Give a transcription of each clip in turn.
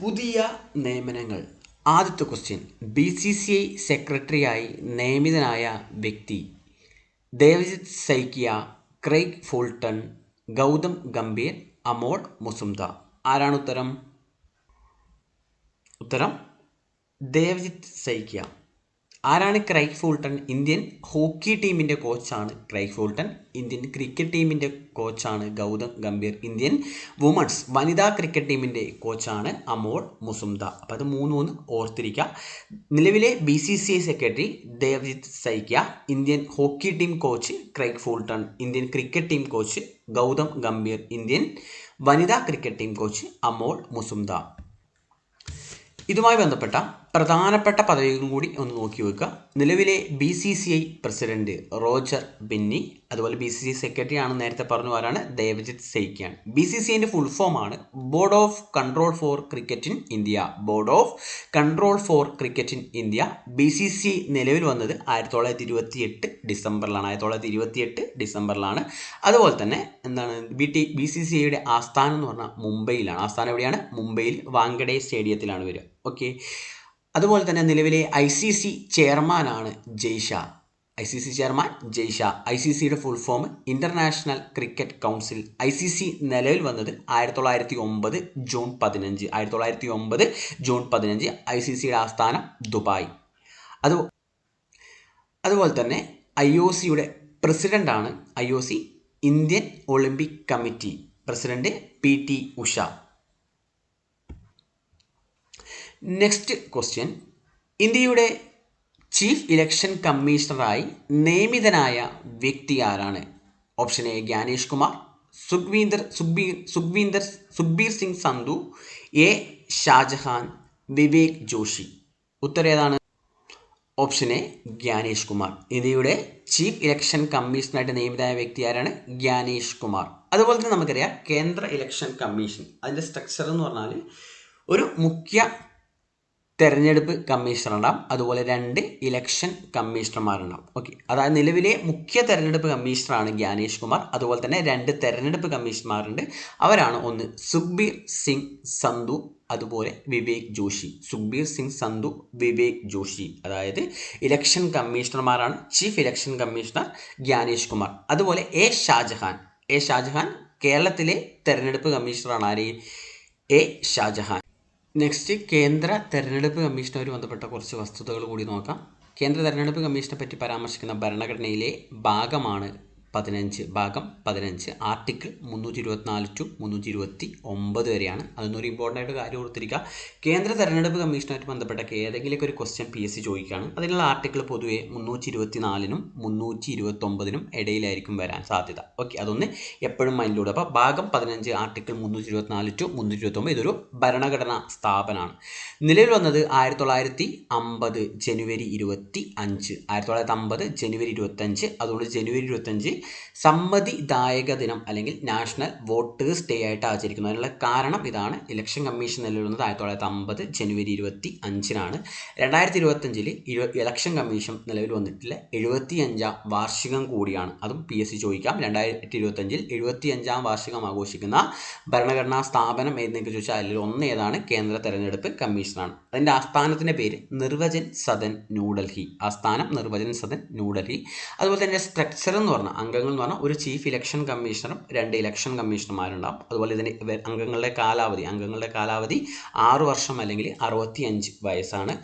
പുതിയ നിയമനങ്ങൾ. ആദ്യത്തെ question B C C I സെക്രട്ടറിയായി നിയമിതനായ വ്യക്തി. Devajit Saikia Craig Fulton Gautam Gambhir Amol Muzumdar. ആരാണ് ഉത്തരം? ഉത്തരം ദേവജിത് സൈക്കിയ. ആരാണ് ക്രൈഗ് ഫൂൾട്ടൺ ഇന്ത്യൻ ഹോക്കി ടീമിന്റെ കോച്ചാണ്? ക്രൈഗ് ഫൂൾട്ടൺ ഇന്ത്യൻ ക്രിക്കറ്റ് ടീമിന്റെ കോച്ചാണ് ഗൗതം ഗംഭീർ. ഇന്ത്യൻ വുമൺസ് വനിതാ ക്രിക്കറ്റ് ടീമിന്റെ കോച്ചാണ് അമോൾ മുസുംദ. അപ്പോൾ അത് മൂന്ന് മൂന്ന് ഓർത്തിരിക്കുക നിലവിലെ B C C I secretary Devajit Saikia Indian hockey team coach Craig Fulton Indian cricket team coach Gautam Gambhir Indian വനിതാ cricket team coach Amol Muzumdar. ഇതുമായി ബന്ധപ്പെട്ട പ്രധാനപ്പെട്ട പദവികളും കൂടി ഒന്ന് നോക്കി വെക്കുക. നിലവിലെ B C C I president Roger Binny അതുപോലെ ബി സി സി സെക്രട്ടറി ആണ് നേരത്തെ പറഞ്ഞു ആരാണ്? ദേവജിത് സേക്കിയാണ് ബി സി സി ഐന്റെ ഫുൾ ഫോം ആണ് board of control for cricket in India board of control for cricket in India B C C നിലവിൽ വന്നത് ആയിരത്തി തൊള്ളായിരത്തി ഇരുപത്തി എട്ട് ഡിസംബറിലാണ്. ആയിരത്തി തൊള്ളായിരത്തി ഇരുപത്തി എട്ട് ഡിസംബറിലാണ്. അതുപോലെ തന്നെ എന്താണ്? B T B C C ഐയുടെ ആസ്ഥാനം എന്ന് പറഞ്ഞാൽ മുംബൈയിലാണ്. ആസ്ഥാനം എവിടെയാണ്? മുംബൈയിൽ വാങ്കഡേ സ്റ്റേഡിയത്തിലാണ് വരിക. ഓക്കെ അതുപോലെ തന്നെ നിലവിലെ ഐ സി സി ചെയർമാനാണ് Jay Shah. I C C chairman Jay Shah. I C സിയുടെ full form international cricket council I C C നിലവിൽ വന്നത് ആയിരത്തി തൊള്ളായിരത്തി ഒമ്പത് ജൂൺ പതിനഞ്ച്. ആയിരത്തി തൊള്ളായിരത്തി ഒമ്പത് ജൂൺ പതിനഞ്ച് ഐ സി സിയുടെ ആസ്ഥാനം ദുബായ്. അത് അതുപോലെ തന്നെ ഐ ഒ സിയുടെ പ്രസിഡന്റാണ് I O C Indian Olympic committee. President P T Usha. Next question ഇന്ത്യയുടെ ചീഫ് ഇലക്ഷൻ കമ്മീഷണറായി നിയമിതനായ വ്യക്തി ആരാണ്? Option A Gyanesh Kumar Sukhvinder Sukhbir Sukhvinder Sukhbir Singh Sandhu A Shahjahan Vivek Joshi ഉത്തരം ഏതാണ്? ഓപ്ഷൻ എ ജ്ഞാനേഷ് കുമാർ ഇന്ത്യയുടെ ചീഫ് ഇലക്ഷൻ കമ്മീഷണറായിട്ട് നിയമിതനായ വ്യക്തി ആരാണ്? ജ്ഞാനേഷ് കുമാർ അതുപോലെ തന്നെ നമുക്കറിയാം കേന്ദ്ര ഇലക്ഷൻ കമ്മീഷൻ അതിന്റെ സ്ട്രക്ചർ എന്ന് പറഞ്ഞാൽ ഒരു മുഖ്യ തെരഞ്ഞെടുപ്പ് കമ്മീഷണർ ഉണ്ടാവും അതുപോലെ രണ്ട് ഇലക്ഷൻ കമ്മീഷണർമാരുണ്ടാവും. ഓക്കെ. അതായത് നിലവിലെ മുഖ്യ തെരഞ്ഞെടുപ്പ് കമ്മീഷണറാണ് ജ്ഞാനേഷ് കുമാർ അതുപോലെ തന്നെ രണ്ട് തെരഞ്ഞെടുപ്പ് കമ്മീഷണർമാരുണ്ട്. അവരാണ് ഒന്ന് സുഖ്ബീർ സിംഗ് സന്ധു അതുപോലെ വിവേക് ജോഷി. സുഖ്ബീർ സിംഗ് സന്ധു വിവേക് ജോഷി. അതായത് election കമ്മീഷണർമാരാണ്. Chief election commissioner Gyanesh Kumar. അതുപോലെ എ ഷാജഹാൻ. എ ഷാജഹാൻ കേരളത്തിലെ തെരഞ്ഞെടുപ്പ് കമ്മീഷണറാണ് ആര്? എ ഷാജഹാൻ. നെക്സ്റ്റ് കേന്ദ്ര തെരഞ്ഞെടുപ്പ് കമ്മീഷനുമായി ബന്ധപ്പെട്ട കുറച്ച് വസ്തുതകൾ കൂടി നോക്കാം. കേന്ദ്ര തെരഞ്ഞെടുപ്പ് കമ്മീഷനെ പറ്റി പരാമർശിക്കുന്ന ഭരണഘടനയിലെ ഭാഗമാണ് പതിനഞ്ച് ഭാഗം പതിനഞ്ച് ആർട്ടിക്കിൾ മുന്നൂറ്റി ഇരുപത്തിനാല് ടു മുന്നൂറ്റി ഇരുപത്തി ഒമ്പത് വരെയാണ്. അതൊന്നൊരു ഇമ്പോർട്ടന്റ് ആയിട്ട് കാര്യം ഓർത്തിരിക്കുക കേന്ദ്ര തെരഞ്ഞെടുപ്പ് കമ്മീഷനുമായിട്ട് ബന്ധപ്പെട്ട ഏതെങ്കിലുമൊക്കെ ഒരു ക്വസ്റ്റ്യൻ പി എസ് സി ചോദിക്കുകയാണ്. അതിനുള്ള ആർട്ടിക്കിൾ പൊതുവെ മുന്നൂറ്റി ഇരുപത്തി നാലിനും മുന്നൂറ്റി ഇരുപത്തൊമ്പതിനും ഇടയിലായിരിക്കും വരാൻ സാധ്യത. ഓക്കെ അതൊന്ന് എപ്പോഴും മൈൻഡിലൂടെ അപ്പോൾ ഭാഗം പതിനഞ്ച് ആർട്ടിക്കിൾ മുന്നൂറ്റി ഇരുപത്തിനാല് ടു മുന്നൂറ്റി ഇരുപത്തൊമ്പത് ഇതൊരു ഭരണഘടനാ സ്ഥാപനമാണ്. നിലവിൽ വന്നത് ആയിരത്തി തൊള്ളായിരത്തി അമ്പത് ജനുവരി ഇരുപത്തി അഞ്ച് ആയിരത്തി തൊള്ളായിരത്തി അമ്പത് ജനുവരി ഇരുപത്തഞ്ച് അതുകൊണ്ട് ജനുവരി ഇരുപത്തഞ്ച് സമ്മതിദായക ദിനം അല്ലെങ്കിൽ നാഷണൽ വോട്ടേഴ്സ് ഡേ ആയിട്ട് ആചരിക്കുന്നു. അതിനുള്ള കാരണം ഇതാണ്. ഇലക്ഷൻ കമ്മീഷൻ നിലവിലുന്നത് ആയിരത്തി തൊള്ളായിരത്തി അമ്പത് ജനുവരി ഇരുപത്തി അഞ്ചിനാണ് രണ്ടായിരത്തി ഇരുപത്തഞ്ചിൽ ഇരു ഇലക്ഷൻ കമ്മീഷൻ നിലവിൽ വന്നിട്ടില്ല. എഴുപത്തി അഞ്ചാം വാർഷികം കൂടിയാണ്. അതും പി എസ് സി ചോദിക്കാം. രണ്ടായിരത്തി ഇരുപത്തഞ്ചിൽ എഴുപത്തി അഞ്ചാം വാർഷികം ആഘോഷിക്കുന്ന ഭരണഘടനാ സ്ഥാപനം എന്നൊക്കെ ചോദിച്ചാൽ അതിൽ ഒന്ന് ഏതാണ്? കേന്ദ്ര തെരഞ്ഞെടുപ്പ് കമ്മീഷനാണ്. അതിന്റെ ആസ്ഥാനത്തിന്റെ പേര് നിർവചൻ സദൻ ന്യൂഡൽഹി ആസ്ഥാനം നിർവചൻ സദൻ ന്യൂഡൽഹി അതുപോലെ തന്നെ സ്ട്രക്ചർ എന്ന് പറഞ്ഞാൽ അംഗങ്ങൾ എന്ന് പറഞ്ഞാൽ ഒരു ചീഫ് ഇലക്ഷൻ കമ്മീഷണറും രണ്ട് ഇലക്ഷൻ കമ്മീഷണർമാരുണ്ടാവും അതുപോലെ ഇതിന് അംഗങ്ങളുടെ കാലാവധി അംഗങ്ങളുടെ കാലാവധി ആറു വർഷം അല്ലെങ്കിൽ അറുപത്തി അഞ്ച് വയസ്സാണ്.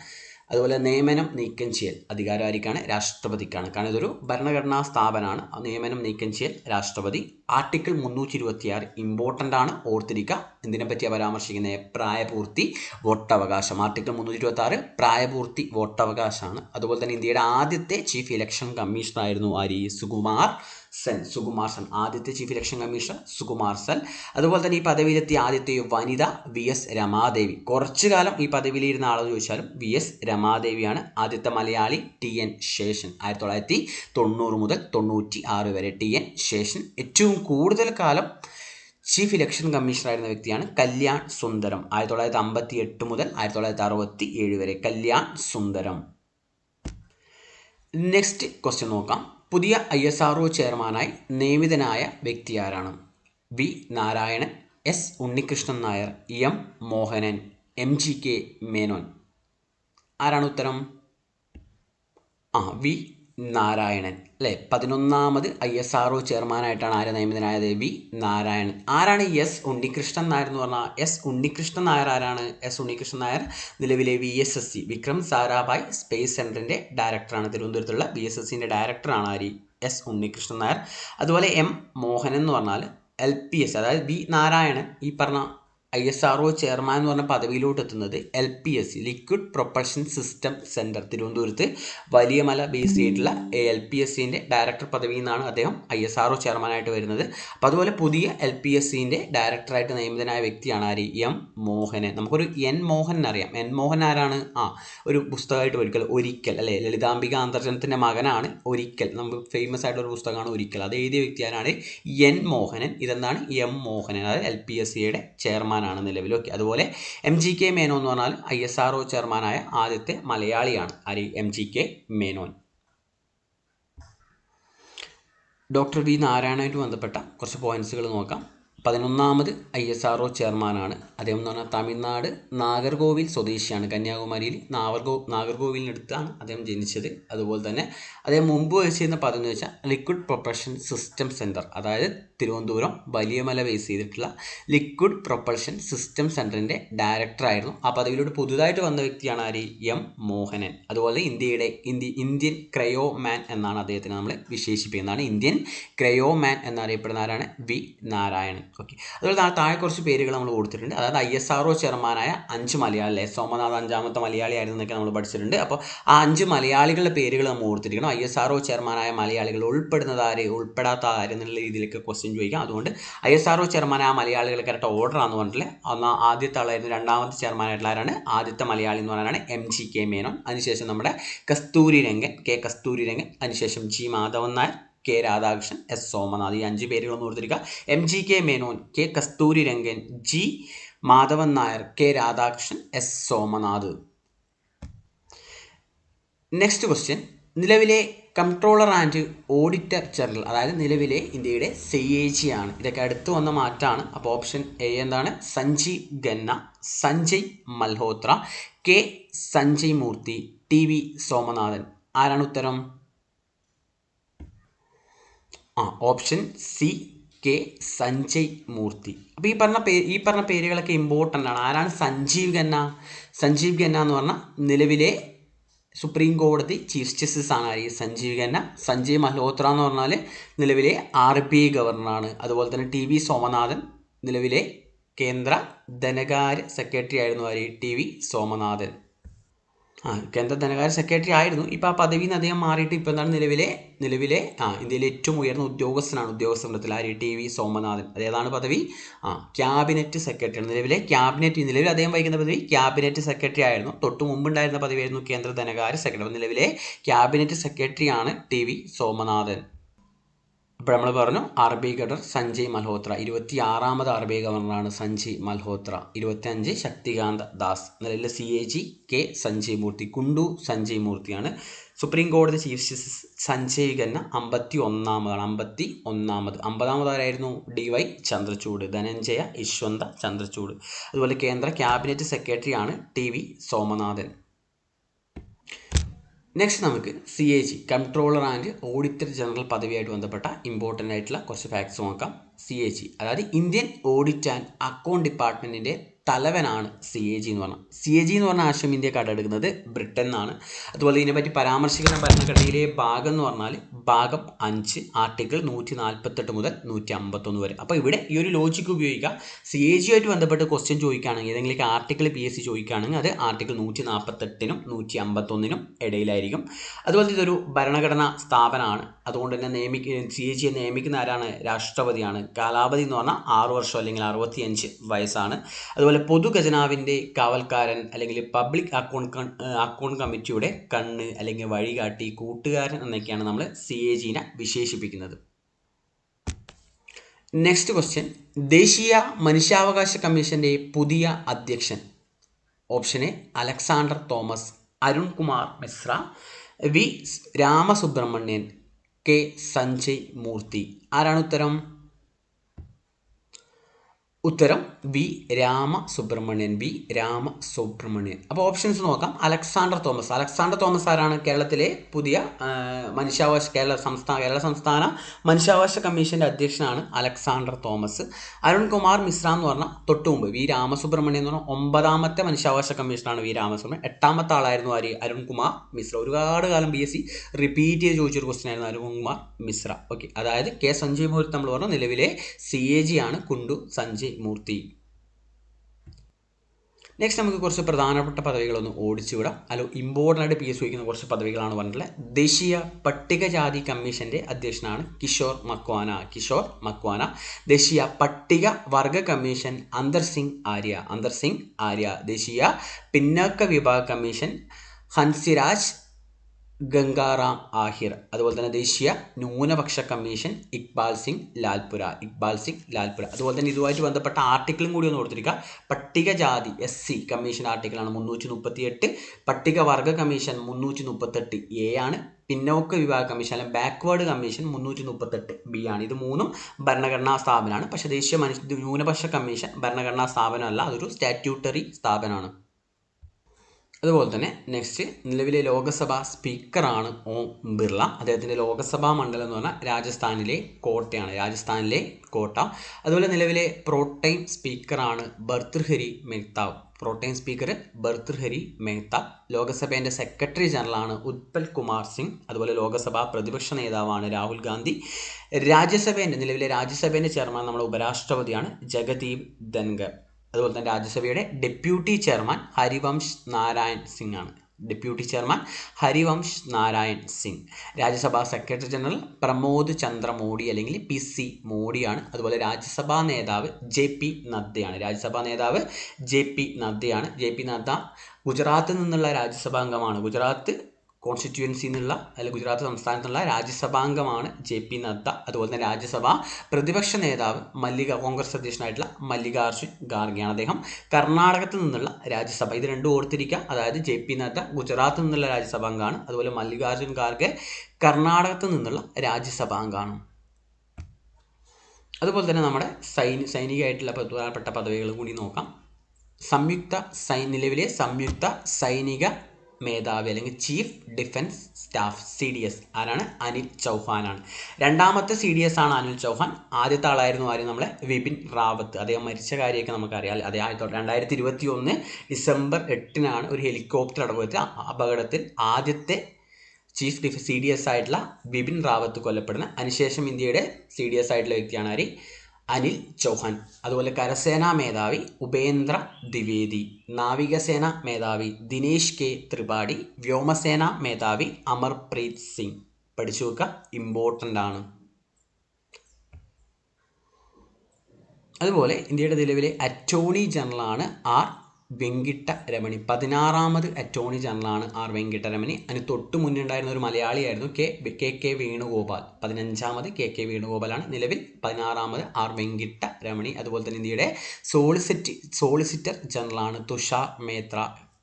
അതുപോലെ നിയമനം നീക്കം ചെയ്യൽ അധികാരം ആയിരിക്കാണ് രാഷ്ട്രപതിക്കാണ്. കാരണം ഇതൊരു ഭരണഘടനാ സ്ഥാപനമാണ്. നിയമനം നീക്കം ചെയ്യൽ രാഷ്ട്രപതി ആർട്ടിക്കിൾ മുന്നൂറ്റി ഇരുപത്തിയാറ് ഇമ്പോർട്ടന്റ് ആണ്. ഓർത്തിരിക്കുക എന്തിനെ പറ്റിയാണ് പരാമർശിക്കുന്നത് പ്രായപൂർത്തി വോട്ടവകാശം. ആർട്ടിക്കിൾ മുന്നൂറ്റി ഇരുപത്തി ആറ് പ്രായപൂർത്തി വോട്ടവകാശമാണ് അതുപോലെ തന്നെ ഇന്ത്യയുടെ ആദ്യത്തെ ചീഫ് ഇലക്ഷൻ കമ്മീഷണർ ആയിരുന്നു ആരി? സുകുമാർ സെൻ. സുകുമാർ സെൻ. ആദ്യത്തെ chief election commissioner Sukumar Sen. അതുപോലെ തന്നെ ഈ പദവിയിലെത്തിയ ആദ്യത്തെ വനിത വി എസ് രമാദേവി. കുറച്ചു കാലം ഈ പദവിയിലിരുന്ന ആളെന്ന് ചോദിച്ചാലും വി എസ് രമാദേവിയാണ് ആദ്യത്തെ മലയാളി ടി എൻ ശേഷൻ. ആയിരത്തി തൊള്ളായിരത്തി തൊണ്ണൂറ് മുതൽ തൊണ്ണൂറ്റി ആറ് വരെ ടി എൻ ശേഷൻ. ഏറ്റവും കൂടുതൽ കാലം ചീഫ് ഇലക്ഷൻ കമ്മീഷണറായിരുന്ന വ്യക്തിയാണ് കല്യാൺ സുന്ദരം. ആയിരത്തി തൊള്ളായിരത്തി അമ്പത്തി എട്ട് മുതൽ ആയിരത്തി തൊള്ളായിരത്തി അറുപത്തി ഏഴ് വരെ കല്യാൺ സുന്ദരം. നെക്സ്റ്റ് ക്വസ്റ്റ്യൻ നോക്കാം. പുതിയ ഐ എസ് ആർ ചെയർമാനായി നിയമിതനായ വ്യക്തി ആരാണ്? V Narayanan S Unnikrishnan Nair M Mohanan M G K Menon. ആരാണ് ഉത്തരം? ആ വി നാരായണൻ അല്ലേ? പതിനൊന്നാമത് ഐ എസ് ആർ ഒ ചെയർമാനായിട്ടാണ് ആര് നിയമിതനായത് വി നാരായണൻ. ആരാണ് എസ് ഉണ്ണികൃഷ്ണൻ നായർ എന്ന് പറഞ്ഞാൽ എസ് ഉണ്ണികൃഷ്ണൻ നായർ ആരാണ്? എസ് ഉണ്ണികൃഷ്ണൻ നായർ നിലവിലെ V S S C Vikram Sarabhai space സെന്ററിന്റെ ഡയറക്ടറാണ്. തിരുവനന്തപുരത്തുള്ള വി എസ് എസ് സിന്റെ ഡയറക്ടറാണ് ആര് എസ് ഉണ്ണികൃഷ്ണൻ നായർ. അതുപോലെ എം മോഹനൻ എന്ന് പറഞ്ഞാൽ എൽ പി എസ് അതായത് വി നാരായണൻ ഈ പറഞ്ഞ I S R O chairman എന്ന് പറഞ്ഞ പദവിയിലോട്ട് എത്തുന്നത് L P S C liquid propulsion system centre തിരുവനന്തപുരത്ത്. വലിയ മല ബേസ് ചെയ്തിട്ടുള്ള എൽ പി എസ് സിന്റെ ഡയറക്ടർ പദവിയിൽ നിന്നാണ് അദ്ദേഹം ഐ എസ് ആർ ഒ ചെയർമാനായിട്ട് വരുന്നത്. അപ്പോൾ അതുപോലെ പുതിയ എൽ പി എസ് സിന്റെ ഡയറക്ടറായിട്ട് നിയമിതനായ വ്യക്തിയാണ് ആര്? എം മോഹനൻ. നമുക്കൊരു എൻ മോഹൻ അറിയാം. എൻ മോഹൻ ആരാണ്? ആ ഒരു പുസ്തകമായിട്ട് ഒരിക്കൽ ഒരിക്കൽ അല്ലേ? ലളിതാംബിക അന്തർജനത്തിന്റെ മകനാണ് ഒരിക്കൽ. നമുക്ക് ഫേമസ് ആയിട്ടുള്ള ഒരു പുസ്തകമാണ് ഒരിക്കൽ. അത് എഴുതിയ വ്യക്തിയാരാണ് എൻ മോഹനൻ. ഇതെന്താണ്? എം മോഹനൻ അതായത് എൽ പി എസ് സിയുടെ ചെയർമാൻ ചെയർമാനാണ് നിലവിൽ. ഓക്കെ അതുപോലെ എം ജി കെ മേനോൻ എന്ന് പറഞ്ഞാൽ ഐ എസ് ആർ ഒ ചെയർമാനായ ആദ്യത്തെ മലയാളിയാണ്. ആര്? M G K Menon. Doctor V നാരായണനായിട്ട് ബന്ധപ്പെട്ട കുറച്ച് പോയിന്റ്സുകൾ നോക്കാം. പതിനൊന്നാമത് ഐ എസ് ആർ ഒ ചെയർമാനാണ്. അദ്ദേഹം എന്ന് പറഞ്ഞാൽ തമിഴ്നാട് നാഗർകോവിൽ സ്വദേശിയാണ്. കന്യാകുമാരിയിൽ നാഗർകോ നാഗർകോവിലിനടുത്താണ് അദ്ദേഹം ജനിച്ചത്. അതുപോലെ തന്നെ അദ്ദേഹം മുമ്പ് വഹിച്ചിരുന്ന പദം എന്ന് വെച്ചാൽ ലിക്വിഡ് പ്രൊപ്പൽഷൻ സിസ്റ്റം സെന്റർ അതായത് തിരുവനന്തപുരം വലിയമല ബേസ് ചെയ്തിട്ടുള്ള ലിക്വിഡ് പ്രൊപ്പൾഷൻ സിസ്റ്റം സെന്ററിന്റെ ഡയറക്ടറായിരുന്നു ആ പദവിയിലൂടെ പുതുതായിട്ട് വന്ന വ്യക്തിയാണ് ആര്? എം മോഹനൻ. അതുപോലെ ഇന്ത്യയുടെ ഇന്ത്യ ഇന്ത്യൻ ക്രയോ മാൻ എന്നാണ് അദ്ദേഹത്തിന് നമ്മൾ വിശേഷിപ്പിക്കുന്നതാണ് ഇന്ത്യൻ ക്രയോ മാൻ എന്നറിയപ്പെടുന്ന ആരാണ്? വി. നാരായണൻ. ഓക്കെ അതുപോലെ താഴെ കുറച്ച് പേരുകൾ നമ്മൾ കൊടുത്തിട്ടുണ്ട്. അതായത് ഐ എസ് ആർ ഒ ചെയർമാനായ അഞ്ച് മലയാളിലെ സോമനാഥ് അഞ്ചാമത്തെ മലയാളി ആയിരുന്നു എന്നൊക്കെ നമ്മൾ പഠിച്ചിട്ടുണ്ട്. അപ്പോൾ ആ അഞ്ച് മലയാളികളുടെ പേരുകൾ നമ്മൾ കൊടുത്തിരിക്കണം. ഐ എസ് ആർ ഒ ചെയർമാനായ മലയാളികൾ ഉൾപ്പെടുന്നത് ആര്? ഉൾപ്പെടാത്ത ആര് എന്നുള്ള രീതിയിലേക്ക് ക്വസ്റ്റ്യൻ ചോദിക്കാം. അതുകൊണ്ട് I S R O chairman ആ മലയാളികൾ കറക്റ്റ് ഓർഡർ ആണെന്ന് പറഞ്ഞിട്ടില്ലേ? ഒന്ന് ആദ്യത്തെ ആളായിരുന്നു രണ്ടാമത്തെ ചെയർമാനായിട്ടുള്ള ആരാണ്? ആദ്യത്തെ മലയാളി എന്ന് പറയാനാണ് എം ജി കെ മേനോൻ. അതിനുശേഷം നമ്മുടെ കസ്തൂരി രംഗൻ കെ കസ്തൂരി രംഗൻ. അതിനുശേഷം G Madhavan Nair K Radhakrishnan S Somanath. ഈ അഞ്ച് പേരുകളൊന്നും ഓർത്തിരിക്കുക. M G K Menon K Kasturi Rangan G Madhavan Nair K Radhakrishnan S Somanath. Next question നിലവിലെ കൺട്രോളർ ആൻഡ് ഓഡിറ്റർ ജനറൽ അതായത് നിലവിലെ ഇന്ത്യയുടെ സി എ ജി ആണ്. ഇതൊക്കെ അടുത്ത് വന്ന മാറ്റാണ്. അപ്പോൾ ഓപ്ഷൻ എ എന്താണ്? Sanjeev Khanna Sanjay Malhotra K Sanjay Murthy T V Somanathan. ആരാണ് ഉത്തരം? ആ option C K Sanjay Murthy. അപ്പോൾ ഈ പറഞ്ഞ പേ ഈ പറഞ്ഞ പേരുകളൊക്കെ ഇമ്പോർട്ടന്റ് ആണ്. ആരാണ് സഞ്ജീവ് ഖന്ന? സഞ്ജീവ് ഖന്ന എന്ന് പറഞ്ഞാൽ നിലവിലെ സുപ്രീം കോടതി ചീഫ് ജസ്റ്റിസ് ആണ് ആര്? സഞ്ജീവ് ഖന്ന. സഞ്ജീവ് മൽഹോത്ര എന്ന് പറഞ്ഞാൽ നിലവിലെ ആർ ബി ഐ ഗവർണറാണ് അതുപോലെ തന്നെ ടി വി സോമനാഥൻ നിലവിലെ കേന്ദ്ര ധനകാര്യ സെക്രട്ടറി ആയിരുന്നു ആര്? T V Somanathan. ആ കേന്ദ്ര ധനകാര്യ സെക്രട്ടറി ആയിരുന്നു. ഇപ്പോൾ ആ പദവിയിൽ നിന്ന് അദ്ദേഹം മാറിയിട്ട് ഇപ്പോൾ എന്താണ് നിലവിലെ നിലവിലെ ആ ഇന്ത്യയിലെ ഏറ്റവും ഉയർന്ന ഉദ്യോഗസ്ഥനാണ് ഉദ്യോഗസ്ഥത്തിൽ ആര്? T V Somanathan. അതേതാണ് പദവി? ആ ക്യാബിനറ്റ് സെക്രട്ടറിയാണ് നിലവിലെ ക്യാബിനറ്റ് നിലവിൽ അദ്ദേഹം വഹിക്കുന്ന പദവി ക്യാബിനറ്റ് സെക്രട്ടറി ആയിരുന്നു. തൊട്ട് മുമ്പുണ്ടായിരുന്ന പദവിയായിരുന്നു കേന്ദ്ര ധനകാര്യ സെക്രട്ടറി. നിലവിലെ ക്യാബിനറ്റ് സെക്രട്ടറിയാണ് ടി വി സോമനാഥൻ. അപ്പോൾ നമ്മൾ പറഞ്ഞു R B governor Sanjay Malhotra. ഇരുപത്തി ആറാമത് ആർ ബി ഐ ഗവർണറാണ് സഞ്ജയ് മൽഹോത്ര. ഇരുപത്തിയഞ്ച് ശക്തികാന്ത ദാസ്. നിലവിലെ C A G K Sanjay Murthy കുണ്ടു Sanjay മൂർത്തിയാണ് സുപ്രീം കോടതി ചീഫ് ജസ്റ്റിസ് സഞ്ജയ് ഖന്ന അമ്പത്തി ഒന്നാമതാണ് അമ്പത്തി ഒന്നാമത് അമ്പതാമതാരായിരുന്നു ഡി വൈ ചന്ദ്രചൂഡ്. ധനഞ്ജയ യശ്വന്ത ചന്ദ്രചൂഡ്. അതുപോലെ കേന്ദ്ര ക്യാബിനറ്റ് സെക്രട്ടറിയാണ് ടി വി സോമനാഥൻ. നെക്സ്റ്റ് നമുക്ക് C A G controller and auditor general പദവിയായിട്ട് ബന്ധപ്പെട്ട ഇമ്പോർട്ടന്റ് ആയിട്ടുള്ള കുറച്ച് ഫാക്ട്സ് നോക്കാം. സി എ ജി അതായത് ഇന്ത്യൻ ഓഡിറ്റ് ആൻഡ് അക്കൗണ്ട് ഡിപ്പാർട്ട്മെന്റിന്റെ തലവനാണ് സി എ ജി എന്ന് പറഞ്ഞാൽ. സി എ ജി എന്ന് പറഞ്ഞ ആശയം ഇന്ത്യ കടമെടുക്കുന്നത് ബ്രിട്ടൻ എന്നാണ്. അതുപോലെ ഇതിനെപ്പറ്റി പരാമർശിക്കുന്ന ഭരണഘടനയിലെ ഭാഗം എന്ന് പറഞ്ഞാൽ ഭാഗം അഞ്ച് ആർട്ടിക്കിൾ നൂറ്റി നാൽപ്പത്തെട്ട് മുതൽ നൂറ്റി അമ്പത്തൊന്ന് വരെ. അപ്പോൾ ഇവിടെ ഈ ഒരു ലോജിക്ക് ഉപയോഗിക്കുക. സി എ ജി ആയിട്ട് ബന്ധപ്പെട്ട് ക്വസ്റ്റ്യൻ ചോദിക്കുകയാണെങ്കിൽ ഏതെങ്കിലും ആർട്ടിക്കിൾ പി എസ് സി ചോദിക്കുകയാണെങ്കിൽ അത് ആർട്ടിക്കിൾ നൂറ്റി നാൽപ്പത്തെട്ടിനും നൂറ്റി അമ്പത്തൊന്നിനും ഇടയിലായിരിക്കും. അതുപോലെ ഇതൊരു ഭരണഘടനാ സ്ഥാപനമാണ്. അതുകൊണ്ട് തന്നെ നിയമിക്ക സി എ ജിയെ നിയമിക്കുന്ന ആരാണ്? രാഷ്ട്രപതിയാണ്. കാലാവധി എന്ന് പറഞ്ഞാൽ ആറ് വർഷം അല്ലെങ്കിൽ അറുപത്തിയഞ്ച് വയസ്സാണ്. അതുപോലെ പൊതു ഖജനാവിന്റെ കാവൽക്കാരൻ അല്ലെങ്കിൽ പബ്ലിക് അക്കൗണ്ട് അക്കൗണ്ട് കമ്മിറ്റിയുടെ കണ്ണ് അല്ലെങ്കിൽ വഴികാട്ടി കൂട്ടുകാരൻ എന്നൊക്കെയാണ് നമ്മൾ സി എ ജിനെ വിശേഷിപ്പിക്കുന്നത്. നെക്സ്റ്റ് ക്വസ്റ്റ്യൻ ദേശീയ മനുഷ്യാവകാശ കമ്മീഷന്റെ പുതിയ അധ്യക്ഷൻ. Option A Alexander Thomas Arun Kumar Mishra V Ramasubramanian K Sanjay Murthy. ആരാണ് ഉത്തരം? ഉത്തരം വി രാമ സുബ്രഹ്മണ്യൻ വി രാമ സുബ്രഹ്മണ്യൻ അപ്പോൾ ഓപ്ഷൻസ് നോക്കാം. Alexander Thomas. അലക്സാണ്ടർ തോമസ് ആരാണ്? കേരളത്തിലെ പുതിയ മനുഷ്യാവകാശ കേരള സംസ്ഥാന കേരള സംസ്ഥാന മനുഷ്യാവകാശ കമ്മീഷന്റെ അധ്യക്ഷനാണ് അലക്സാണ്ടർ തോമസ്. അരുൺകുമാർ മിശ്ര എന്ന് പറഞ്ഞാൽ തൊട്ടു മുമ്പ് വി രാമസുബ്രഹ്മണ്യൻ എന്ന് പറഞ്ഞാൽ ഒമ്പതാമത്തെ മനുഷ്യാവകാശ കമ്മീഷനാണ് വി രാമസുബ്രഹ്മണ്യൻ. എട്ടാമത്തെ ആളായിരുന്നു ആര്? അരുൺകുമാർ മിശ്ര. ഒരുപാട് കാലം ബി എസ് സി റിപ്പീറ്റ് ചെയ്ത് ചോദിച്ചൊരു ക്വസ്റ്റൻ ആയിരുന്നു അരുൺകുമാർ മിശ്ര. ഓക്കെ അതായത് കെ സഞ്ജയ് മുഹൂർത്ത് നമ്മൾ പറഞ്ഞ നിലവിലെ സി എ ജി ആണ്. കുണ്ടു സഞ്ജയ് മൂർത്തി. നെക്സ്റ്റ് നമുക്ക് കുറച്ച് പ്രധാനപ്പെട്ട പദവികളൊന്ന് ഓടിച്ചുവിടാം. അല്ല ഇമ്പോർട്ടന്റ് ആയിട്ട് പി എസ് ചോദിക്കുന്ന കുറച്ച് പദവികളാണ് പറഞ്ഞിട്ടുള്ളത് ദേശീയ പട്ടികജാതി കമ്മീഷന്റെ അധ്യക്ഷനാണ് കിഷോർ മക്വാന. കിഷോർ മക്വാന ദേശീയ പട്ടിക വർഗ കമ്മീഷൻ അന്തർ സിംഗ് ആര്യ. അന്തർ സിംഗ് ആര്യ ദേശീയ പിന്നാക്ക വിഭാഗ കമ്മീഷൻ ഹൻസിരാജ് ഗംഗാറാം ആഹിർ അതുപോലെ തന്നെ ദേശീയ ന്യൂനപക്ഷ കമ്മീഷൻ ഇക്ബാൽ സിംഗ് ലാൽപുര ഇക്ബാൽ സിംഗ് ലാൽപുര. അതുപോലെ തന്നെ ഇതുമായിട്ട് ബന്ധപ്പെട്ട ആർട്ടിക്കിളും കൂടി ഒന്ന് കൊടുത്തിരിക്കുക പട്ടികജാതി എസ് സി കമ്മീഷൻ ആർട്ടിക്കിളാണ് മുന്നൂറ്റി മുപ്പത്തി എട്ട് പട്ടികവർഗ കമ്മീഷൻ മുന്നൂറ്റി മുപ്പത്തെട്ട് എ ആണ്. പിന്നോക്ക വിഭാഗ കമ്മീഷൻ അല്ലെങ്കിൽ ബാക്ക്വേർഡ് കമ്മീഷൻ മുന്നൂറ്റി മുപ്പത്തെട്ട് ബി ആണ്. ഇത് മൂന്നും ഭരണഘടനാ സ്ഥാപനമാണ്. പക്ഷേ ദേശീയ മനുഷ്യ ന്യൂനപക്ഷ കമ്മീഷൻ ഭരണഘടനാ സ്ഥാപനമല്ല അതൊരു സ്റ്റാറ്റ്യൂട്ടറി സ്ഥാപനമാണ്. അതുപോലെ തന്നെ നെക്സ്റ്റ് നിലവിലെ ലോകസഭാ സ്പീക്കറാണ് ഓം ബിർള. അദ്ദേഹത്തിന്റെ ലോകസഭാ മണ്ഡലം എന്ന് പറഞ്ഞാൽ രാജസ്ഥാനിലെ കോട്ടയാണ് രാജസ്ഥാനിലെ കോട്ട. അതുപോലെ നിലവിലെ pro tem സ്പീക്കറാണ് Bhartruhari Mahtab pro tem speaker Bhartruhari Mahtab ലോകസഭേന്റെ secretary ജനറലാണ് ഉത്പൽ കുമാർ സിംഗ്. അതുപോലെ ലോകസഭാ പ്രതിപക്ഷ നേതാവാണ് രാഹുൽ ഗാന്ധി. രാജ്യസഭേന്റെ നിലവിലെ രാജ്യസഭേന്റെ ചെയർമാൻ നമ്മുടെ ഉപരാഷ്ട്രപതിയാണ് ജഗദീപ് ധൻഖർ. അതുപോലെ തന്നെ രാജ്യസഭയുടെ ഡെപ്യൂട്ടി ചെയർമാൻ ഹരിവംശ് നാരായൺ സിംഗ് ആണ്. Deputy chairman Harivansh Narayan Singh. Rajya Sabha secretary general Pramod Chandra Mody അല്ലെങ്കിൽ പി സി മോഡിയാണ് അതുപോലെ രാജ്യസഭാ നേതാവ് ജെ പി നദ്ദയാണ് രാജ്യസഭാ നേതാവ് ജെ പി നദ്ദയാണ് ജെ പി നദ്ദ ഗുജറാത്തിൽ നിന്നുള്ള രാജ്യസഭാ അംഗമാണ്. ഗുജറാത്ത് കോൺസ്റ്റിറ്റ്യുവൻസി നിന്നുള്ള അല്ലെങ്കിൽ ഗുജറാത്ത് സംസ്ഥാനത്തുള്ള രാജ്യസഭാംഗമാണ് ജെ പി നദ്ദ. അതുപോലെ തന്നെ രാജ്യസഭ പ്രതിപക്ഷ നേതാവ് മല്ലിക കോൺഗ്രസ് അധ്യക്ഷനായിട്ടുള്ള മല്ലികാർജുൻ ഖാർഗെയാണ് അദ്ദേഹം. കർണാടകത്തിൽ നിന്നുള്ള രാജ്യസഭ ഇത് രണ്ടും ഓർത്തിരിക്കുക. അതായത് ജെ പി നദ്ദ ഗുജറാത്തിൽ നിന്നുള്ള രാജ്യസഭാംഗമാണ് അതുപോലെ മല്ലികാർജുൻ ഖാർഗെ കർണാടകത്തിൽ നിന്നുള്ള രാജ്യസഭാംഗമാണ് അതുപോലെ തന്നെ നമ്മുടെ സൈനി സൈനികമായിട്ടുള്ള പ്രധാനപ്പെട്ട പദവികൾ കൂടി നോക്കാം. സംയുക്ത സൈ നിലവിലെ സംയുക്ത സൈനിക മേധാവി അല്ലെങ്കിൽ chief defence staff C D S ആരാണ്? അനിൽ ചൗഹാനാണ്. രണ്ടാമത്തെ സി ഡി എസ് ആണ് അനിൽ ചൗഹാൻ. ആദ്യത്തെ ആളായിരുന്നു ആര്? നമ്മളെ വിപിൻ റാവത്ത്. അദ്ദേഹം മരിച്ച കാര്യമൊക്കെ നമുക്കറിയാം അതേ ആയിരത്തി രണ്ടായിരത്തി ഇരുപത്തി ഒന്ന് ഡിസംബർ എട്ടിനാണ് ഒരു ഹെലികോപ്റ്റർ അടക്കത്തിൽ അപകടത്തിൽ ആദ്യത്തെ chief def C D S ആയിട്ടുള്ള ബിപിൻ റാവത്ത് കൊല്ലപ്പെടുന്ന അതിനുശേഷം ഇന്ത്യയുടെ സി ഡി എസ് ആയിട്ടുള്ള വ്യക്തിയാണ് ആര്? അനിൽ ചൗഹാൻ. അതുപോലെ കരസേനാ മേധാവി ഉപേന്ദ്ര ദ്വിവേദി. നാവികസേന മേധാവി ദിനേശ് കെ ത്രിപാഠി. വ്യോമസേന മേധാവി അമർപ്രീത് സിംഗ്. പഠിച്ചു വെക്കുക ഇമ്പോർട്ടന്റ് ആണ്. അതുപോലെ ഇന്ത്യയുടെ നിലവിലെ അറ്റോർണി ജനറലാണ് ആർ വെങ്കിട്ട രമണി. പതിനാറാമത് അറ്റോർണി ജനറലാണ് ആർ വെങ്കിട്ട രമണി. അതിന് തൊട്ട് മുന്നേ ഉണ്ടായിരുന്ന ഒരു മലയാളിയായിരുന്നു കെ കെ കെ വേണുഗോപാൽ. പതിനഞ്ചാമത് കെ കെ വേണുഗോപാലാണ് നിലവിൽ പതിനാറാമത് ആർ വെങ്കിട്ട രമണി. അതുപോലെ തന്നെ ഇന്ത്യയുടെ സോളിസിറ്റി സോളിസിറ്റർ ജനറലാണ് തുഷാർ മേത്ര.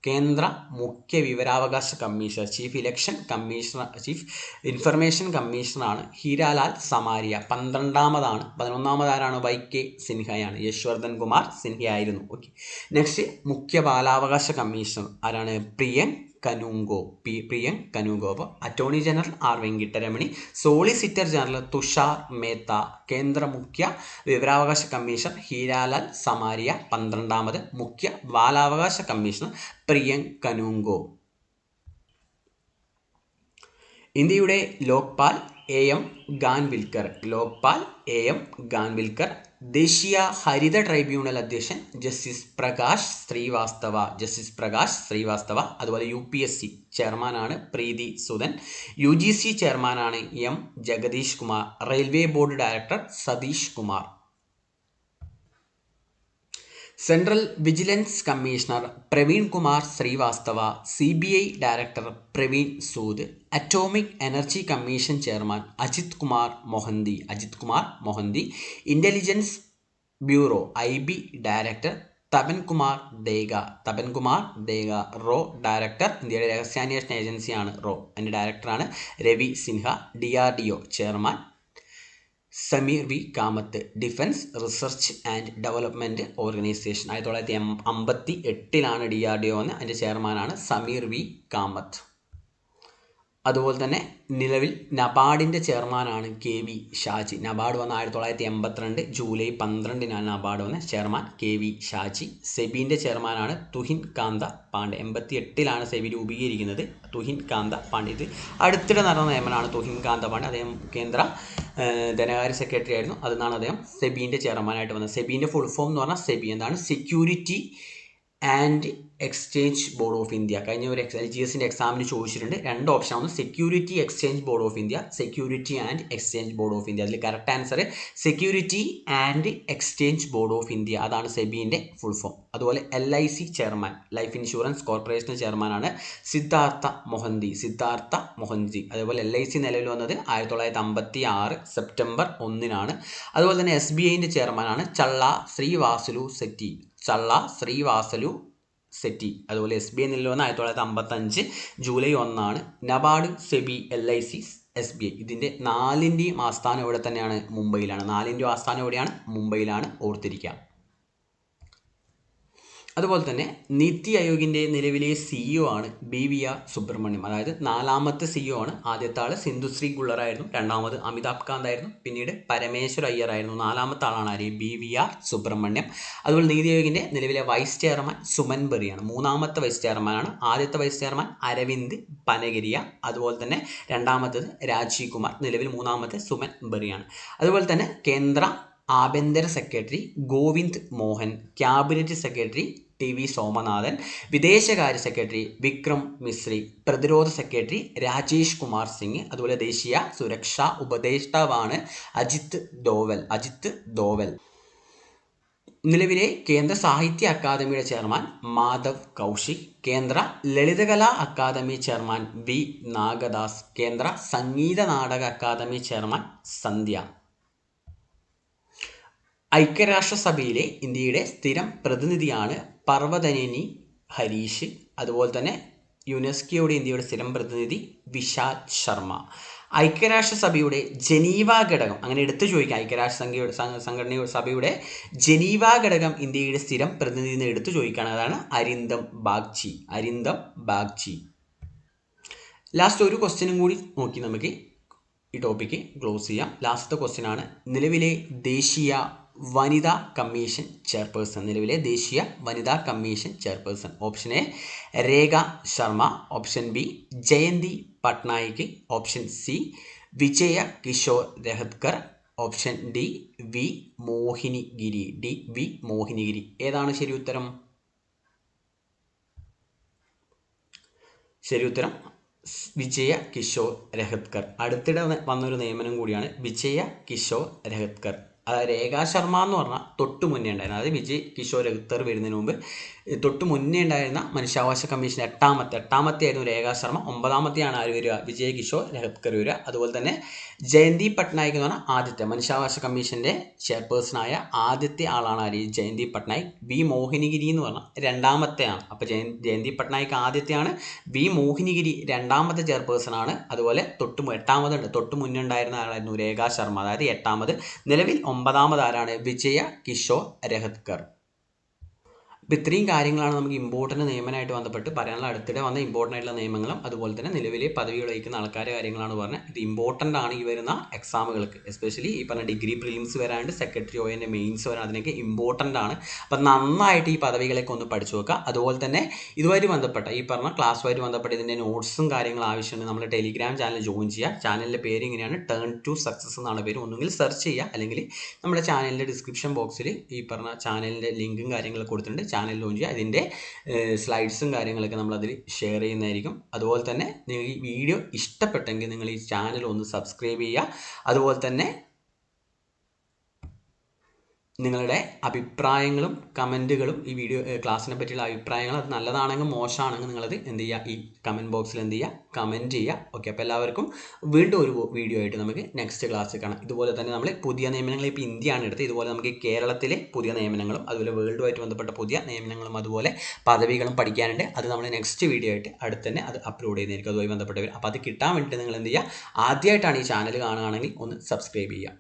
കേന്ദ്ര മുഖ്യ വിവരാവകാശ commissioner chief election commissioner chief information കമ്മീഷണറാണ് Heeralal Samariya. പന്ത്രണ്ടാമതാണ് പതിനൊന്നാമതാരാണ് വൈ കെ സിൻഹയാണ്. യശ്വർദ്ധൻ കുമാർ സിൻഹയായിരുന്നു. ഓക്കെ നെക്സ്റ്റ് മുഖ്യ ബാലാവകാശ കമ്മീഷണർ ആരാണ്? പ്രിയൻ കനുങ്കോ പി പ്രിയൻ കനുങ്കോ. അപ്പോൾ attorney general R Venkataramani solicitor general Tushar Mehta കേന്ദ്ര മുഖ്യ വിവരാവകാശ കമ്മീഷണർ ഹീരാലാൽ സമാരിയ പന്ത്രണ്ടാമത് മുഖ്യ ബാലാവകാശ കമ്മീഷണർ പ്രിയൻ കനുങ്കോ. ഇന്ത്യയുടെ Lokpal A M Khanwilkar Lokpal A M Khanwilkar ദേശീയ ഹരിത ട്രൈബ്യൂണൽ അധ്യക്ഷൻ ജസ്റ്റിസ് പ്രകാശ് ശ്രീവാസ്തവ ജസ്റ്റിസ് പ്രകാശ് ശ്രീവാസ്തവ അതുപോലെ യു പി എസ് സി ചെയർമാനാണ് Preeti Sudan U G C ചെയർമാനാണ് M Jagadesh Kumar railway board director Satish Kumar. Central vigilance commissioner Praveen Kumar Srivastava C B I director Praveen Sood atomic energy commission chairman Ajit Kumar Mohanty Ajit Kumar Mohanty intelligence bureau I B director Tapan Kumar Deka Tapan Kumar Deka raw director ഇന്ത്യയുടെ രഹസ്യാന്വേഷണ ഏജൻസിയാണ് റോ. അതിന്റെ ഡയറക്ടറാണ് Ravi Sinha D R D O chairman Sameer V Kamat defence research and development organisation. ആയിരത്തി തൊള്ളായിരത്തി അമ്പത്തി എട്ടിലാണ് ഡി ആർ ഡി ഒ എന്ന്. അതിന്റെ ചെയർമാനാണ് സമീർ വി കാമത്ത്. അതുപോലെ തന്നെ നിലവിൽ നബാർഡിന്റെ ചെയർമാനാണ് കെ വി ഷാജി. നബാർഡ് വന്ന ആയിരത്തി തൊള്ളായിരത്തി എൺപത്തിരണ്ട് ജൂലൈ പന്ത്രണ്ടിനാണ് നബാർഡ് വന്ന ചെയർമാൻ കെ വി ഷാജി. സെബിന്റെ ചെയർമാനാണ് തുഹിൻ കാന്ത പാണ്ഡെ. എൺപത്തി എട്ടിലാണ് സെബി രൂപീകരിക്കുന്നത് തുഹിൻ കാന്ത പാണ്ഡെ. ഇത് അടുത്തിടെ നടന്ന നിയമനമാണ് തുഹിൻ കാന്ത പാണ്ഡെ. അദ്ദേഹം കേന്ദ്ര ധനകാര്യ സെക്രട്ടറി ആയിരുന്നു. അതിനാണ് അദ്ദേഹം സെബിന്റെ ചെയർമാനായിട്ട് വന്നത്. സെബിന്റെ ഫുൾ ഫോം എന്ന് പറഞ്ഞാൽ സെബി. എന്താണ്? Security and exchange board of India കഴിഞ്ഞ ഒരു എൽ ജി എസിന്റെ എക്സാമിന് ചോദിച്ചിട്ടുണ്ട്. രണ്ട് ഓപ്ഷൻ ആണ്. Security exchange board of India security and exchange board of India അതിൽ correct answer security and exchange board of India അതാണ് സെബീന്റെ ഫുൾ ഫോം അതുപോലെ L I C chairman life insurance corporation ചെയർമാനാണ് സിദ്ധാർത്ഥ മൊഹന്തി. സിദ്ധാർത്ഥ മൊഹന്തി. അതുപോലെ എൽ ഐ സി നിലവിൽ വന്നത് ആയിരത്തി തൊള്ളായിരത്തി അമ്പത്തി ആറ് സെപ്റ്റംബർ ഒന്നിനാണ്. അതുപോലെ തന്നെ എസ് ബി ഐന്റെ ചെയർമാനാണ് ചള്ള ശ്രീവാസുലു സെറ്റി. ചള്ള ശ്രീവാസലു സെറ്റി. അതുപോലെ എസ് ബി ഐ നിലവിൽ വന്ന ആയിരത്തി തൊള്ളായിരത്തി അമ്പത്തഞ്ച് ജൂലൈ ഒന്നാണ് NABARD SEBI L I C S B I ഇതിന്റെ നാലിന്റെയും ആസ്ഥാനം ഇവിടെ തന്നെയാണ് മുംബൈയിലാണ്. നാലിന്റെയും ആസ്ഥാനം എവിടെയാണ്? മുംബൈയിലാണ്. ഓർത്തിരിക്കുക. അതുപോലെ തന്നെ നീതി ആയോഗിന്റെ നിലവിലെ സിഇഒ ആണ് ബി വി ആർ സുബ്രഹ്മണ്യം. അതായത് നാലാമത്തെ സിഇഒ ആണ് ആദ്യത്തെ ആൾ സിന്ധുശ്രീ ഗുള്ളറായിരുന്നു. രണ്ടാമത് അമിതാഭ് കാന്ത് ആയിരുന്നു. പിന്നീട് പരമേശ്വർ അയ്യർ ആയിരുന്നു. നാലാമത്തെ ആളാണ് ആര്? B V R Subrahmanyam. അതുപോലെ നീതി ആയോഗിന്റെ നിലവിലെ വൈസ് ചെയർമാൻ സുമൻ ബെറിയാണ് മൂന്നാമത്തെ വൈസ് ചെയർമാനാണ് ആദ്യത്തെ വൈസ് ചെയർമാൻ അരവിന്ദ് പനഗിരിയ. അതുപോലെ തന്നെ രണ്ടാമത്തത് രാജീവ് കുമാർ. നിലവിൽ മൂന്നാമത്തെ സുമൻ ബെറിയാണ് അതുപോലെ തന്നെ കേന്ദ്ര ആഭ്യന്തര secretary Govind Mohan. Cabinet secretary T V Somanathan വിദേശകാര്യ സെക്രട്ടറി വിക്രം മിശ്രി പ്രതിരോധ സെക്രട്ടറി രാജേഷ് കുമാർ സിംഗ് അതുപോലെ ദേശീയ സുരക്ഷാ ഉപദേഷ്ടാവാണ് അജിത് ദോവൽ അജിത് ദോവൽ. നിലവിലെ കേന്ദ്ര സാഹിത്യ അക്കാദമിയുടെ ചെയർമാൻ മാധവ് കൗശിക് കേന്ദ്ര Lalit Kala academy chairman V Nagadas കേന്ദ്ര സംഗീത നാടക അക്കാദമി ചെയർമാൻ സന്ധ്യ. ഐക്യരാഷ്ട്രസഭയിലെ ഇന്ത്യയുടെ സ്ഥിരം പ്രതിനിധിയാണ് പർവതനേനി ഹരീഷ് അതുപോലെ തന്നെ യുനെസ്കോയുടെ ഇന്ത്യയുടെ സ്ഥിരം പ്രതിനിധി വിശാൽ ശർമ്മ. ഐക്യരാഷ്ട്രസഭയുടെ ജനീവ ഘടകം അങ്ങനെ എടുത്തു ചോദിക്കാം ഐക്യരാഷ്ട്ര സംഘയുടെ സംഘടന സഭയുടെ ജനീവ ഘടകം ഇന്ത്യയുടെ സ്ഥിരം പ്രതിനിധി എന്ന് എടുത്തു ചോദിക്കുകയാണ്. അതാണ് അരിന്ദം ബാഗ്ചി അരിന്ദം ബാഗ്ചി. ലാസ്റ്റ് ഒരു ക്വസ്റ്റ്യനും കൂടി നോക്കി നമുക്ക് ഈ ടോപ്പിക്ക് ക്ലോസ് ചെയ്യാം. ലാസ്റ്റത്തെ ക്വസ്റ്റ്യൻ ആണ്. നിലവിലെ ദേശീയ വനിതാ കമ്മീഷൻ ചെയർപേഴ്സൺ നിലവിലെ ദേശീയ വനിതാ commission chairperson. Option A Rekha Sharma. Option B Jayanti Patnaik. Option C Vijaya Kishore Rahatkar. Option D V Mohini Giri. D V Mohini Giri. ഏതാണ് ശരി ഉത്തരം? ശരി ഉത്തരം വിജയ കിഷോർ രഹത്കർ. അടുത്തിടെ വന്നൊരു നിയമനം കൂടിയാണ് വിജയ കിഷോർ രഹത്കർ. രേഖാ ശർമ്മ എന്ന് പറഞ്ഞാൽ തൊട്ട് മുന്നേ ഉണ്ടായിരുന്നു. അതായത് വിജയ് കിഷോർ രഹ്തർ വരുന്നതിന് മുമ്പ്. തൊട്ട് മുന്നേ ഉണ്ടായിരുന്ന മനുഷ്യാവകാശ കമ്മീഷൻ എട്ടാമത്തെ എട്ടാമത്തെ ആയിരുന്നു രേഖാ ശർമ്മ ഒമ്പതാമത്തെയാണ് ആര് വരിക? വിജയ് കിഷോർ രഹത്കർ വരിക. അതുപോലെ തന്നെ ജയന്തി പട്നായിക് എന്ന് പറഞ്ഞാൽ ആദ്യത്തെ മനുഷ്യാവകാശ കമ്മീഷന്റെ ചെയർപേഴ്സണായ ആദ്യത്തെ ആളാണ് ആര്? ജയന്തി പട്നായിക്. വി മോഹിനിഗിരി എന്ന് പറഞ്ഞാൽ രണ്ടാമത്തെയാണ്. അപ്പോൾ ജയ ജയന്തി പട്നായിക് ആദ്യത്തെയാണ്. വി മോഹിനിഗിരി രണ്ടാമത്തെ ചെയർപേഴ്സൺ ആണ് അതുപോലെ തൊട്ട് എട്ടാമതുണ്ട്. തൊട്ട് മുന്നേ ഉണ്ടായിരുന്ന ആളായിരുന്നു രേഖാ ശർമ്മ അതായത് എട്ടാമത്. നിലവിൽ ഒമ്പതാമത് ആരാണ്? വിജയ കിഷോർ രഹത്കർ അപ്പോൾ ഇത്രയും കാര്യങ്ങളാണ് നമുക്ക് ഇമ്പോർട്ടന്റ് നിയമനമായിട്ട് ബന്ധപ്പെട്ട് പറയാനുള്ള അടുത്തിടെ വന്ന ഇമ്പോർട്ടന്റ് ആയിട്ടുള്ള നിയമങ്ങളും അതുപോലെ തന്നെ നിലവിലെ പദവികൾ വഹിക്കുന്ന ആൾക്കാരെ കാര്യങ്ങളാണ് പറഞ്ഞത്. ഇത് ഇമ്പോർട്ടന്റ് ആണ് ഈ വരുന്ന എക്സാമുകൾക്ക് എസ്പെഷ്യലി ഈ പറഞ്ഞ ഡിഗ്രി പ്രിലിംസ് വരാണ്ട് സെക്രട്ടറി ഒ എന്റെ മെയിൻസ് വരാൻ അതിനൊക്കെ ഇമ്പോർട്ടന്റ് ആണ്. അപ്പം നന്നായിട്ട് ഈ പദവികളൊക്കെ ഒന്ന് പഠിച്ചു നോക്കുക. അതുപോലെ തന്നെ ഇതുമായിട്ട് ബന്ധപ്പെട്ട ഈ പറഞ്ഞ ക്ലാസ്സുമായിട്ട് ബന്ധപ്പെട്ട ഇതിന്റെ നോട്ട്സും കാര്യങ്ങളും ആവശ്യമുണ്ട് നമ്മൾ ടെലിഗ്രാം ചാനൽ ജോയിൻ ചെയ്യുക. ചാനലിന്റെ പേര് ഇങ്ങനെയാണ് ടേൺ ടു സക്സസ് എന്നാണ് പേര്. ഒന്നുകിൽ സെർച്ച് ചെയ്യുക അല്ലെങ്കിൽ നമ്മുടെ ചാനലിന്റെ ഡിസ്ക്രിപ്ഷൻ ബോക്സിൽ ഈ പറഞ്ഞ ചാനലിന്റെ ലിങ്കും കാര്യങ്ങളൊക്കെ കൊടുത്തിട്ടുണ്ട്. ചാനൽ ലോഞ്ച് ചെയ്യുക. അതിന്റെ സ്ലൈഡ്സും കാര്യങ്ങളൊക്കെ നമ്മൾ അതിൽ ഷെയർ ചെയ്യുന്നതായിരിക്കും. അതുപോലെ തന്നെ നിങ്ങൾ ഈ വീഡിയോ ഇഷ്ടപ്പെട്ടെങ്കിൽ നിങ്ങൾ ഈ ചാനൽ ഒന്ന് സബ്സ്ക്രൈബ് ചെയ്യുക. അതുപോലെ തന്നെ നിങ്ങളുടെ അഭിപ്രായങ്ങളും കമന്റുകളും ഈ വീഡിയോ ക്ലാസ്സിനെ പറ്റിയുള്ള അഭിപ്രായങ്ങൾ അത് നല്ലതാണെങ്കിൽ മോശമാണെങ്കിൽ നിങ്ങളത് എന്ത് ചെയ്യുക ഈ കമന്റ് ബോക്സിൽ എന്ത് ചെയ്യുക കമന്റ് ചെയ്യുക ഓക്കെ അപ്പോൾ എല്ലാവർക്കും വീണ്ടും ഒരു വീഡിയോ ആയിട്ട് നമുക്ക് നെക്സ്റ്റ് ക്ലാസ് കാണാം. ഇതുപോലെ തന്നെ നമ്മൾ പുതിയ നിയമനങ്ങൾ ഇപ്പോൾ ഇന്ത്യയാണ് എടുത്ത് ഇതുപോലെ നമുക്ക് കേരളത്തിലെ പുതിയ നിയമനങ്ങളും അതുപോലെ വേൾഡുമായിട്ട് ബന്ധപ്പെട്ട പുതിയ നിയമനങ്ങളും അതുപോലെ പദവികളും പഠിക്കാനുണ്ട്. അത് നമ്മൾ നെക്സ്റ്റ് വീഡിയോ ആയിട്ട് അടുത്ത് തന്നെ അത് അപ്ലോഡ് ചെയ്യുന്നതായിരിക്കും. അതുമായി ബന്ധപ്പെട്ടവർ അപ്പോൾ അത് കിട്ടാൻ വേണ്ടിയിട്ട് നിങ്ങൾ എന്ത് ചെയ്യുക ആദ്യമായിട്ടാണ് ഈ ചാനൽ കാണുകയാണെങ്കിൽ ഒന്ന് സബ്സ്ക്രൈബ് ചെയ്യുക.